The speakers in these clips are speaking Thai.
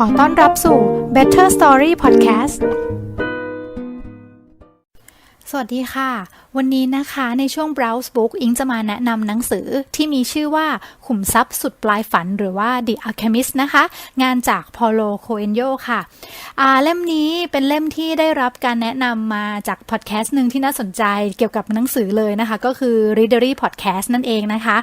ขอต้อนรับสู่ Better Story Podcast สวัสดีค่ะ วันนี้นะคะในช่วง Browse Book อิงจะมาแนะนำหนังสือที่มีชื่อว่า ขุมทรัพย์สุดปลายฝันหรือว่า The Alchemist นะคะ งานจาก Paulo Coelho ค่ะอ่าเล่มนี้เป็นเล่มที่ได้รับการแนะนำมาจากพอดแคสต์หนึ่งที่น่าสนใจเกี่ยวกับหนังสือเลยนะคะ ก็คือ Readery Podcast นั่นเองนะคะ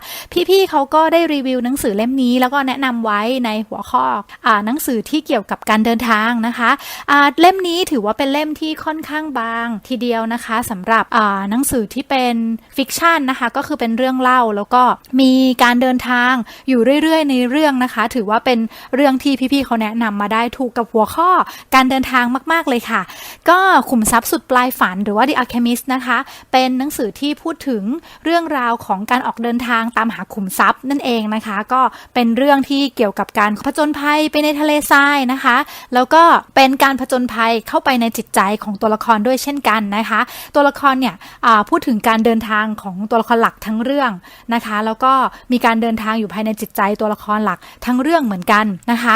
พี่ๆเขาก็ได้รีวิวหนังสือเล่มนี้ แล้วก็แนะนำไว้ในหัวข้ออ่าหนังสือที่เกี่ยวกับการเดินทางนะคะอ่าเล่มนี้ถือว่าเป็นเล่มที่ค่อนข้างบางทีเดียวนะคะสำหรับอ่าหนังสือที่เป็นฟิกชันนะคะก็คือเป็นเรื่องเล่าแล้วก็มีการเดินทางอยู่เรื่อยๆ ในเรื่องนะคะ ถือว่าเป็นเรื่องที่พี่ๆเขาแนะนำมาได้ถูกกับหัวข้อการเดินทางมากๆเลยค่ะ ก็ขุมทรัพย์สุดปลายฝันหรือว่า The Alchemist นะคะ เป็นหนังสือที่พูดถึงเรื่องราวของการออกเดินทางตามหาขุมทรัพย์นั่นเองนะคะ ก็เป็นเรื่องที่เกี่ยวกับการผจญภัยไปในทะเลทรายนะคะ แล้วก็เป็นการผจญภัยเข้าไปในจิตใจของตัวละครด้วยเช่นกันนะคะ ตัวละครเนี่ยพูดถึงการเดินทางของตัวละครหลักทั้งเรื่องนะคะ แล้วก็มีการเดินทางอยู่ภายในจิตใจตัวละครหลักทั้งเรื่องเหมือนกันนะคะ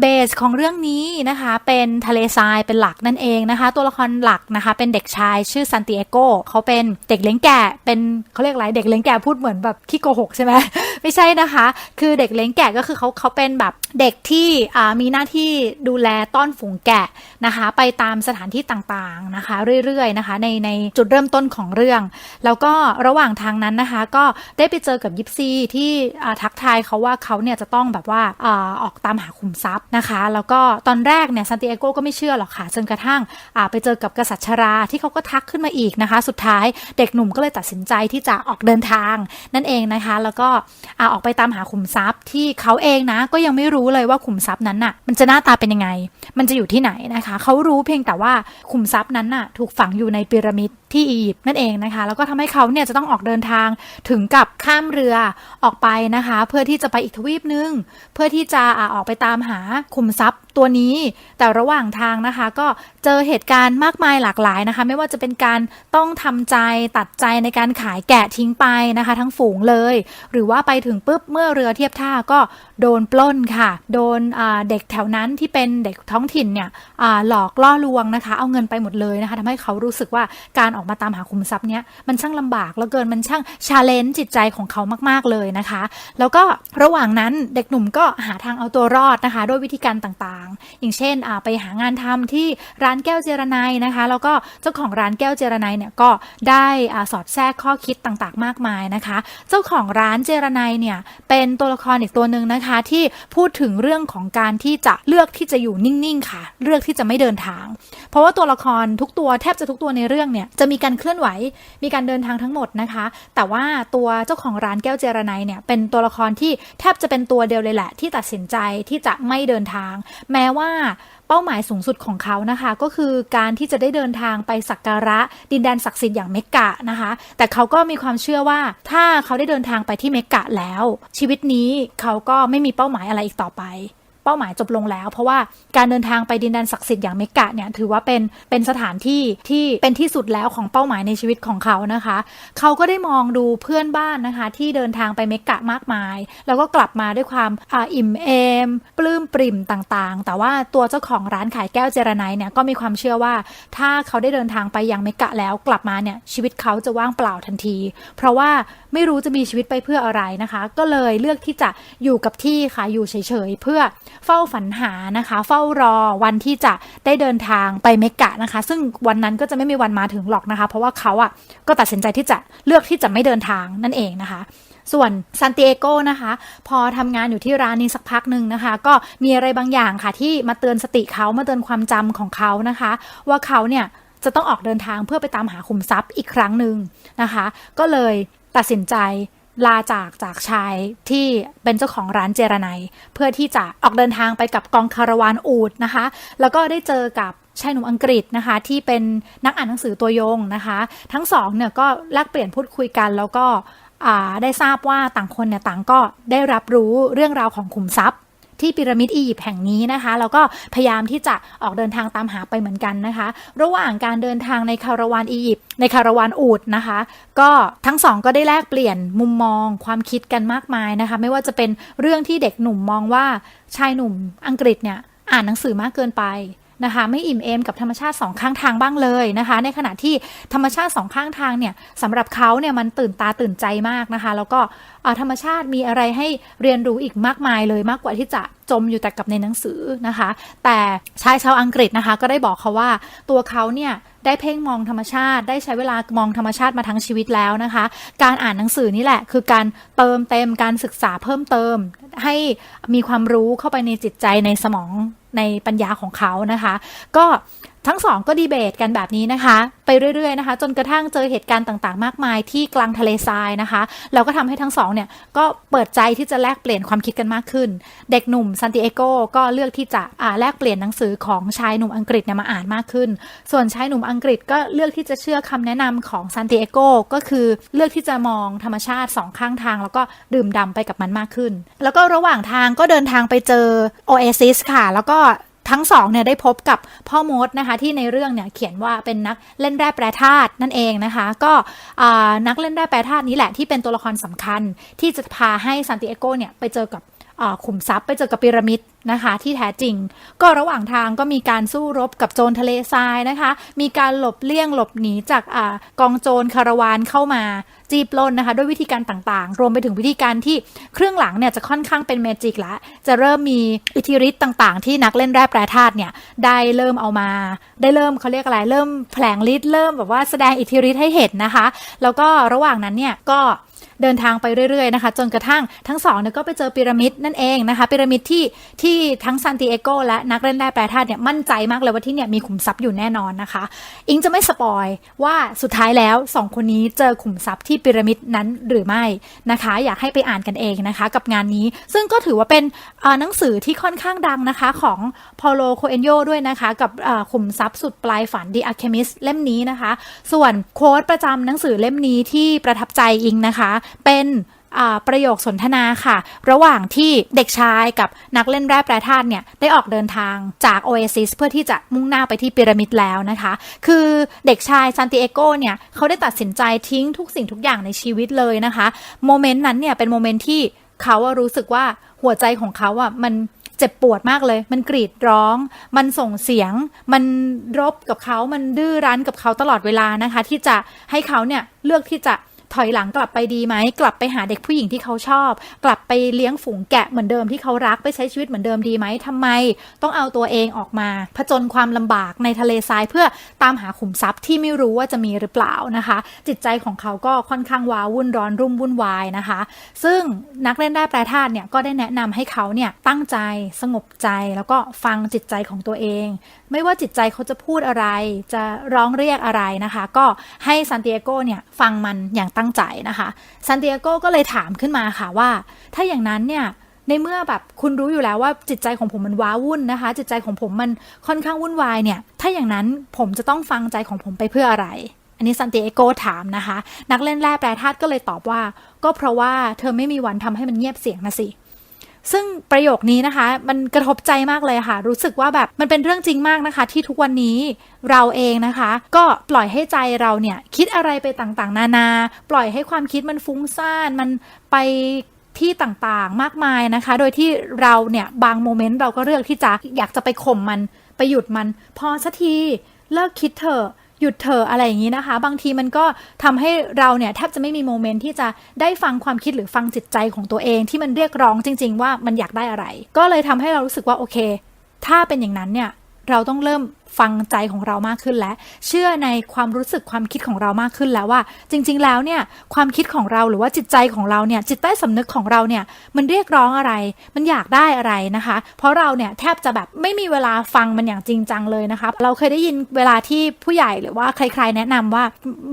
เบสของเรื่องนี้นะคะเป็นทะเลทรายเป็นหลักนั่นเองนะคะ ตัวละครหลักนะคะ เป็นเด็กชายชื่อซันติเอโกเขาเป็นเด็กเลี้ยงแกะเป็นเขาเรียกอะไรเด็กเลี้ยงแกะพูดเหมือนแบบขี้โกหกใช่ไหมไม่ใช่นะคะ คือเด็กเลี้ยงแกะก็คือเขาเขาเป็นแบบเด็กที่มีหน้าที่ดูแลต้อนฝูงแกะนะคะ ไปตามสถานที่ต่างๆนะคะ เรื่อยๆนะคะ ในในจุดเริ่มต้นของเรื่อง แล้วก็ระหว่างทางนั้นนะคะ ก็ได้ไปเจอกับยิปซีที่ทักทายเขาว่าเขาเนี่ยจะต้องแบบว่าอออกตามหาขุมทรัพย์นะคะ แล้วก็ตอนแรกเนี่ยซันติเอโกก็ไม่เชื่อหรอกค่ะจนกระทั่งไปเจอกับกษัตริย์ชราที่เขาก็ทักขึ้นมาอีกนะคะ สุดท้ายเด็กหนุ่มก็เลยตัดสินใจที่จะออกเดินทางนั่นเองนะคะ แล้วก็อออกไปตามหาขุมทรัพย์ที่เขาเองนะก็ยังไม่รู้เลยว่าขุมทรัพย์นั้นน่ะมันจะหน้าตาเป็นยังไง มันจะอยู่ที่ไหนนะคะ เขารู้เพียงแต่ว่าขุมทรัพย์นั้นน่ะถูกฝังอยู่ในพีระมิดที่อียิปนั่นเองนะคะ แล้วก็ทำให้เขาเนี่ยจะต้องออกเดินทางถึงกับข้ามเรือออกไปนะคะ เพื่อที่จะไปอีกทวีปนึง เพื่อที่จะอ่าออกไปตามหาขุมทรัพย์ตัวนี้ แต่ระหว่างทางนะคะ ก็เจอเหตุการณ์มากมายหลากหลายนะคะ ไม่ว่าจะเป็นการต้องทำใจตัดใจในการขายแกะทิ้งไปนะคะ ทั้งฝูงเลย หรือว่าไปถึงปุ๊บเมื่อเรือเทียบท่าก็ โดนปล้นค่ะ โดนเด็กแถวนั้นที่เป็นเด็กท้องถิ่นเนี่ยหลอกล่อลวงนะคะ เอาเงินไปหมดเลยนะคะทำให้เขารู้สึกว่าการออกมาตามหาขุมทรัพย์เนี้ยมันช่างลำบากแล้วเกินมันช่างชาเลนจ์จิตใจของเขามาก ๆเลยนะคะ แล้วก็ระหว่างนั้นเด็กหนุ่มก็หาทางเอาตัวรอดนะคะ ด้วยวิธีการต่างๆ อย่างเช่นไปหางานทำที่ร้านแก้วเจรไนยนะคะ แล้วก็เจ้าของร้านแก้วเจรไนยเนี่ยก็ได้อสอดแทรกข้อคิดต่างๆ มากมายนะคะ เจ้าของร้านเจรไนยเนี่ยเป็นตัวละครอีกตัวหนึ่งนะคะที่พูดถึงเรื่องของการที่จะเลือกที่จะอยู่นิ่งๆค่ะ เลือกที่จะไม่เดินทาง เพราะว่าตัวละครทุกตัวแทบจะทุกตัวในเรื่องเนี่ยจะมีการเคลื่อนไหว มีการเดินทางทั้งหมดนะคะ แต่ว่าตัวเจ้าของร้านแก้วเจรไนเนี่ยเป็นตัวละครที่แทบจะเป็นตัวเดียวเลยแหละ ที่ตัดสินใจที่จะไม่เดินทาง แม้ว่า เป้าหมายสูงสุดของเขานะคะ ก็คือการที่จะได้เดินทางไปสักการะดินแดนศักดิ์สิทธิ์อย่างเมกะนะคะ แต่เขาก็มีความเชื่อว่าถ้าเขาได้เดินทางไปที่เมกะแล้ว ชีวิตนี้เขาก็ไม่มีเป้าหมายอะไรอีกต่อไป ป้าหมายจบลงแล้ว เพราะว่าการเดินทางไปดินแดนศักดิ์สิทธิ์อย่างเมกะเนี่ยถือว่าเป็นเป็นสถานที่ที่เป็นที่สุดแล้วของเป้าหมายในชีวิตของเขานะคะ เขาก็ได้มองดูเพื่อนบ้านนะคะ ที่เดินทางไปเมกะมากมาย แล้วก็กลับมาด้วยความอาอิ่มเอม ปลื้มปริ่มต่างๆ แต่ว่าตัวเจ้าของร้านขายแก้วเจรไนเนี่ยก็มีความเชื่อว่า ถ้าเขาได้เดินทางไปยังเมกะแล้วกลับมาเนี่ยชีวิตเขาจะว่างเปล่าทันที เพราะว่าไม่รู้จะมีชีวิตไปเพื่ออะไรนะคะ ก็เลยเลือกที่จะอยู่กับที่ค่ะอยู่เฉยๆเพื่อเฝ้าฝันหานะคะ เฝ้ารอวันที่จะได้เดินทางไปเมกะนะคะ ซึ่งวันนั้นก็จะไม่มีวันมาถึงหรอกนะคะ เพราะว่าเขาอะก็ตัดสินใจที่จะเลือกที่จะไม่เดินทางนั่นเองนะคะส่วนซานติเอโกนะคะ พอทำงานอยู่ที่ร้านนี้สักพักหนึ่งนะคะ ก็มีอะไรบางอย่างค่ะที่มาเตือนสติเขามาเตือนความจำของเขานะคะ ว่าเขาเนี่ยจะต้องออกเดินทางเพื่อไปตามหาขุมทรัพย์อีกครั้งหนึ่งนะคะ ก็เลยตัดสินใจ ลาจากจากชายที่เป็นเจ้าของร้านเจรไนเพื่อที่จะออกเดินทางไปกับกองคาราวานอูดนะคะ แล้วก็ได้เจอกับชายหนุ่มอังกฤษนะคะ ที่เป็นนักอ่านหนังสือตัวยงนะคะ ทั้งสองเนี่ยก็แลกเปลี่ยนพูดคุยกันแล้วก็ได้ทราบว่าต่างคนเนี่ยต่างก็ได้รับรู้เรื่องราวของขุมทรัพย์ ที่พีระมิดอียิปต์แห่งนี้นะคะ แล้วก็พยายามที่จะออกเดินทางตามหาไปเหมือนกันนะคะ ระหว่างการเดินทางในคาราวานอียิปต์ในคาราวานอูดนะคะ ก็ทั้งสองก็ได้แลกเปลี่ยนมุมมองความคิดกันมากมายนะคะ ไม่ว่าจะเป็นเรื่องที่เด็กหนุ่มมองว่าชายหนุ่มอังกฤษเนี่ยอ่านหนังสือมากเกินไป นะคะไม่อิ่มเอมกับธรรมชาติสองข้างทางบ้างเลยนะคะ ในขณะที่ธรรมชาติสองข้างทางเนี่ยสำหรับเขาเนี่ยมันตื่นตาตื่นใจมากนะคะ แล้วก็ธรรมชาติมีอะไรให้เรียนรู้อีกมากมายเลยมากกว่าที่จะจมอยู่แต่กับในหนังสือนะคะ แต่ชายชาวอังกฤษนะคะ ก็ได้บอกเขาว่าตัวเขาเนี่ย ได้เพ่งมองธรรมชาติ ได้ใช้เวลามองธรรมชาติมาทั้งชีวิตแล้วนะคะ การอ่านหนังสือนี่แหละคือการเติมเต็มการศึกษาเพิ่มเติม ให้มีความรู้เข้าไปในจิตใจในสมองในปัญญาของเขานะคะ ก็ ทั้งสองก็ดีเบตกันแบบนี้นะคะ ไปเรื่อยๆนะคะ จนกระทั่งเจอเหตุการณ์ต่างๆ มากมายที่กลางทะเลทรายนะคะแล้วก็ทำให้ทั้งสองเนี่ยก็เปิดใจที่จะแลกเปลี่ยนความคิดกันมากขึ้น เด็กหนุ่มซันติเอโกก็เลือกที่จะอ่าแลกเปลี่ยนหนังสือของชายหนุ่มอังกฤษเนี่ยมาอ่านมากขึ้น ส่วนชายหนุ่มอังกฤษก็เลือกที่จะเชื่อคำแนะนำของซันติเอโกก็คือเลือกที่จะมองธรรมชาติสองข้างทาง แล้วก็ดื่มด่ำไปกับมันมากขึ้น แล้วก็ระหว่างทางก็เดินทางไปเจอโอเอซิสค่ะ แล้วก็ ทั้งสองเนี่ยได้พบกับพ่อมดนะคะที่ในเรื่องเนี่ยเขียนว่าเป็นนักเล่นแร่แปรธาตุนั่นเองนะคะ ก็นักเล่นแร่แปรธาตุนี้แหละที่เป็นตัวละครสำคัญที่จะพาให้ซานติเอโกเนี่ยไปเจอกับขุมทรัพย์ไปเจอกับพีระมิด นะคะที่แท้จริง ก็ระหว่างทางก็มีการสู้รบกับโจรทะเลทรายนะคะ มีการหลบเลี่ยงหลบหนีจากอากองโจรคาราวานเข้ามาจีบล้นนะคะ ด้วยวิธีการต่างๆ รวมไปถึงวิธีการที่เครื่องหลังเนี่ยจะค่อนข้างเป็นเมจิกละจะเริ่มมีอิทธิฤทธิ์ต่างๆ ที่นักเล่นแร่แปรธาตุเนี่ยได้เริ่มเอามา ได้เริ่มเขาเรียกอะไรเริ่มแผลงฤทธิ์เริ่มแบบว่าแสดงอิทธิฤทธิ์ให้เห็นนะคะ แล้วก็ระหว่างนั้นเนี่ยก็ เดินทางไปเรื่อยๆนะคะ จนกระทั่งทั้งสองเนี่ยก็ไปเจอพีระมิดนั่นเองนะคะพีระมิดที่ที่ทั้งซานติเอโกและนักเล่นได้แปรธาตุเนี่ยมั่นใจมากเลยว่าที่เนี่ยมีขุมทรัพย์อยู่แน่นอนนะคะ อิงจะไม่สปอยว่าสุดท้ายแล้วสองคนนี้เจอขุมทรัพย์ที่พีระมิดนั้นหรือไม่นะคะ อยากให้ไปอ่านกันเองนะคะ กับงานนี้ซึ่งก็ถือว่าเป็นหนังสือที่ค่อนข้างดังนะคะของพอโลโคเอนโยด้วยนะคะ กับขุมทรัพย์สุดปลายฝัน The Alchemist เล่มนี้นะคะ ส่วนโค้ดประจำหนังสือเล่มนี้ที่ประทับใจอิงนะคะเป็นประโยคสนทนาค่ะ ระหว่างที่เด็กชายกับนักเล่นแร่แปรธาตุเนี่ย ได้ออกเดินทางจากโอเอซิสเพื่อที่จะมุ่งหน้าไปที่พีระมิดแล้วนะคะ คือเด็กชายซานติเอโกเนี่ย เขาได้ตัดสินใจทิ้งทุกสิ่งทุกอย่างในชีวิตเลยนะคะ โมเมนต์นั้นเนี่ย เป็นโมเมนต์ที่เขารู้สึกว่าหัวใจของเขาอะมันเจ็บปวดมากเลย มันกรีดร้อง มันส่งเสียง มันรบกับเขา มันดื้อรั้นกับเขาตลอดเวลานะคะ ที่จะให้เขาเนี่ยเลือกที่จะ ถอยหลังกลับไปดีไหม กลับไปหาเด็กผู้หญิงที่เขาชอบ กลับไปเลี้ยงฝูงแกะเหมือนเดิมที่เขารักไปใช้ชีวิตเหมือนเดิมดีไหมทำไม ต้องเอาตัวเองออกมา ผจญความลำบากในทะเลทรายเพื่อตามหาขุมทรัพย์ที่ไม่รู้ว่าจะมีหรือเปล่านะคะ จิตใจของเขาก็ค่อนข้างว้าวุ่นร้อนรุ่มวุ่นวายนะคะ ซึ่งนักเล่นได้แปรธาตุเนี่ยก็ได้แนะนำให้เขาเนี่ยตั้งใจสงบใจแล้วก็ฟังจิตใจของตัวเอง ไม่ว่าจิตใจเขาจะพูดอะไร จะร้องเรียกอะไรนะคะ ก็ให้ซานติเอโกเนี่ยฟังมันอย่างตั้งใจนะคะซานติเอโกก็เลยถามขึ้นมาค่ะว่า ถ้าอย่างนั้นเนี่ยในเมื่อแบบคุณรู้อยู่แล้วว่าจิตใจของผมมันว้าวุ่นนะคะ จิตใจของผมมันค่อนข้างวุ่นวายเนี่ย ถ้าอย่างนั้นผมจะต้องฟังใจของผมไปเพื่ออะไร อันนี้ซันติเอโกถามนะคะ นักเล่นแร่แปรธาตุก็เลยตอบว่า ก็เพราะว่าเธอไม่มีวันทำให้มันเงียบเสียงนะสิ ซึ่งประโยคนี้นะคะ มันกระทบใจมากเลยค่ะ รู้สึกว่าแบบมันเป็นเรื่องจริงมากนะคะ ที่ทุกวันนี้เราเองนะคะ ก็ปล่อยให้ใจเราเนี่ยคิดอะไรไปต่างๆ นานา ปล่อยให้ความคิดมันฟุ้งซ่านมันไปที่ต่างๆ มากมายนะคะ โดยที่เราเนี่ยบางโมเมนต์เราก็เลือกที่จะอยากจะไปข่มมันไปหยุดมัน พอสักทีเลิกคิดเถอะ หยุดเถอะอะไรอย่างนี้นะคะ บางทีมันก็ทำให้เราเนี่ยแทบจะไม่มีโมเมนต์ที่จะได้ฟังความคิดหรือฟังจิตใจของตัวเอง ที่มันเรียกร้องจริง ๆ ว่ามันอยากได้อะไร ก็เลยทำให้เรารู้สึกว่าโอเค ถ้าเป็นอย่างนั้นเนี่ย เราต้องเริ่มฟังใจของเรามากขึ้นแล้ว เชื่อในความรู้สึกความคิดของเรามากขึ้นแล้วว่า จริง ๆ แล้วเนี่ยความคิดของเราหรือว่าจิตใจของเราเนี่ยจิตใต้สำนึกของเราเนี่ยมันเรียกร้องอะไร มันอยากได้อะไรนะคะ เพราะเราเนี่ยแทบจะแบบไม่มีเวลาฟังมันอย่างจริงจังเลยนะคะเราเคยได้ยินเวลาที่ผู้ใหญ่หรือว่าใคร ๆ แนะนำว่า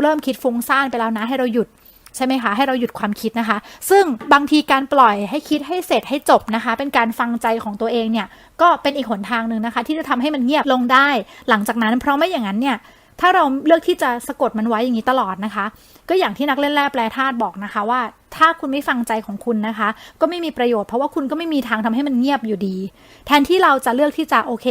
เริ่มคิดฟุ้งซ่านไปแล้วนะให้เราหยุด ใช่ไหมคะ ให้เราหยุดความคิดนะคะ ซึ่งบางทีการปล่อยให้คิดให้เสร็จให้จบนะคะ เป็นการฟังใจของตัวเองเนี่ยก็เป็นอีกหนทางหนึ่งนะคะ ที่จะทำให้มันเงียบลงได้ หลังจากนั้นเพราะไม่อย่างนั้นเนี่ยถ้าเราเลือกที่จะสะกดมันไว้อย่างนี้ตลอดนะคะ ก็อย่างที่นักเล่นแร่แปรธาตุบอกนะคะว่า ถ้าคุณไม่ฟังใจของคุณนะคะ ก็ไม่มีประโยชน์เพราะว่าคุณก็ไม่มีทางทำให้มันเงียบอยู่ดี แทนที่เราจะเลือกที่จะโอเค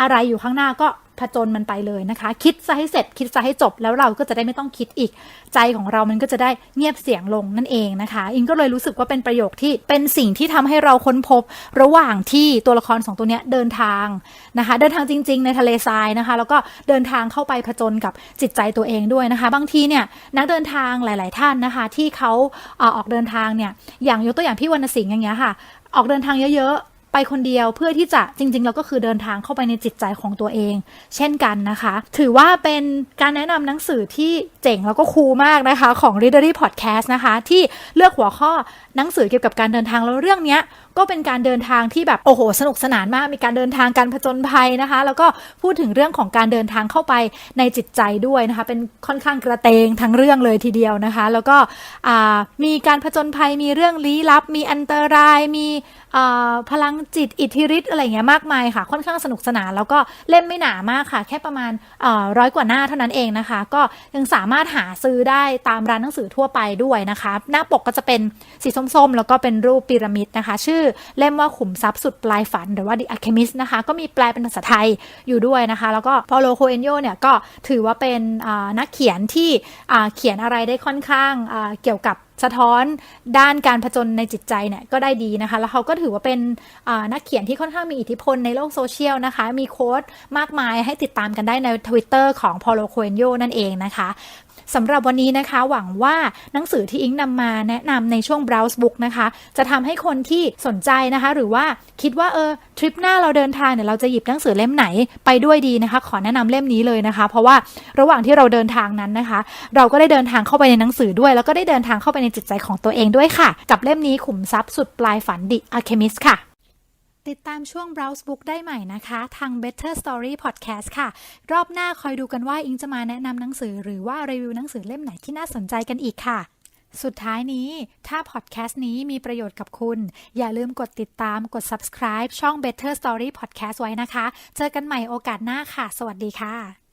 อะไรอยู่ข้างหน้าก็ ผจญมันไปเลยนะคะ คิดซะให้เสร็จ คิดซะให้จบแล้วเราก็จะได้ไม่ต้องคิดอีก ใจของเรามันก็จะได้เงียบเสียงลงนั่นเองนะคะ อิงก็เลยรู้สึกว่าเป็นประโยคที่เป็นสิ่งที่ทำให้เราค้นพบ ระหว่างที่ตัวละครสองตัวเนี้ยเดินทางนะคะ เดินทางจริง ๆ ในทะเลทรายนะคะ แล้วก็เดินทางเข้าไปผจญกับจิตใจตัวเองด้วยนะคะ บางทีเนี่ยนักเดินทางหลาย ๆ ท่านนะคะ ที่เขาเออออกเดินทางเนี่ยอย่างยกตัวอย่างพี่วรรณสิงห์อย่างเงี้ยค่ะ ออกเดินทางเยอะๆ ไปคนเดียวเพื่อที่จะจริงๆเราก็คือเดินทางเข้าไปในจิตใจของตัวเอง เช่นกันนะคะ ถือว่าเป็นการแนะนำหนังสือที่เจ๋งแล้วก็คูลมากนะคะของ Readery Podcast นะคะ ที่เลือกหัวข้อหนังสือเกี่ยวกับการเดินทางแล้วเรื่องนี้ก็เป็นการเดินทางที่แบบโอ้โห สนุกสนานมากมีการเดินทางการผจญภัยนะคะ แล้วก็พูดถึงเรื่องของการเดินทางเข้าไปในจิตใจด้วยนะคะ เป็นค่อนข้างกระเตงทั้งเรื่องเลยทีเดียวนะคะ แล้วก็มีการผจญภัยมีเรื่องลี้ลับ มีอันตรายมีพลังจิตอิทธิฤทธิ์อะไรเงี้ยมากมายค่ะ ค่อนข้างสนุกสนานแล้วก็เล่มไม่หนามากค่ะ แค่ประมาณร้อยกว่าหน้าเท่านั้นเองนะคะ ก็ยังสามารถหาซื้อได้ตามร้านหนังสือทั่วไปด้วยนะคะ หน้าปกก็จะเป็นสีส้มๆ แล้วก็เป็นรูปพีระมิดนะคะ ชื่อเล่มว่าขุมทรัพย์สุดปลายฝันหรือว่า The Alchemist นะคะ ก็มีแปลเป็นภาษาไทยอยู่ด้วยนะคะ แล้วก็พอโลโคเอนโยเนี่ยก็ถือว่าเป็นนักเขียนที่เขียนอะไรได้ค่อนข้างเกี่ยวกับ สะท้อนด้านการผจญในจิตใจเนี่ยก็ได้ดีนะคะ แล้วเขาก็ถือว่าเป็นนักเขียนที่ค่อนข้างมีอิทธิพลในโลกโซเชียลนะคะ มีโค้ดมากมายให้ติดตามกันได้ใน Twitter ของพอโลโคเอนโยนั่นเองนะคะ สำหรับวันนี้นะคะหวังว่าหนังสือที่อิงนำมาแนะนำในช่วง browse book นะคะ จะทำให้คนที่สนใจนะคะ หรือว่าคิดว่าเออทริปหน้าเราเดินทางเนี่ยเราจะหยิบหนังสือเล่มไหนไปด้วยดีนะคะ ขอแนะนำเล่มนี้เลยนะคะ เพราะว่าระหว่างที่เราเดินทางนั้นนะคะ เราก็ได้เดินทางเข้าไปในหนังสือด้วย แล้วก็ได้เดินทางเข้าไปในจิตใจของตัวเองด้วยค่ะ กับเล่มนี้ขุมทรัพย์สุดปลายฝัน The Alchemist ค่ะ ติดตามช่วง browse book ได้ใหม่นะคะ ทาง Better Story Podcast ค่ะ รอบหน้าคอยดูกันว่าอิงจะมาแนะนำหนังสือ หรือว่ารีวิวหนังสือเล่มไหนที่น่าสนใจกันอีกค่ะสุดท้ายนี้ ถ้าพอดแคสต์นี้มีประโยชน์กับคุณ อย่าลืมกดติดตามกด subscribe ช่อง Better Story Podcast ไว้นะคะ เจอกันใหม่โอกาสหน้าค่ะ สวัสดีค่ะ